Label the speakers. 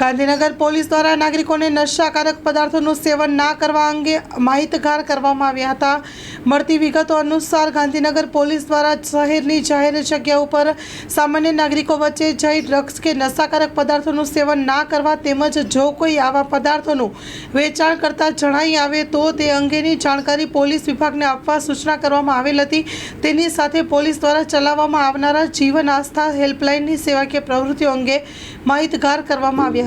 Speaker 1: Gandhinagar police દ્વારા નાગરિકોને નશાકારક પદાર્થોનું સેવન ના કરવા અંગે માહિતગાર કરવામાં આવ્યા હતા. મળતી વિગતો અનુસાર ગાંધીનગર પોલીસ દ્વારા શહેરની જાહેર જગ્યા ઉપર સામાન્ય નાગરિકો વચ્ચે જઈ ડ્રગ્સ કે નશાકારક પદાર્થોનું સેવન ના કરવા તેમજ જો કોઈ આવા પદાર્થોનું વેચાણ કરતા જણાઈ આવે તો તે અંગેની જાણકારી પોલીસ વિભાગને આપવા સૂચના કરવામાં આવેલ હતી. તેની સાથે પોલીસ દ્વારા ચલાવવામાં આવનારા જીવન આસ્થા હેલ્પલાઇનની સેવાકીય પ્રવૃત્તિઓ અંગે માહિતગાર કરવામાં આવ્યા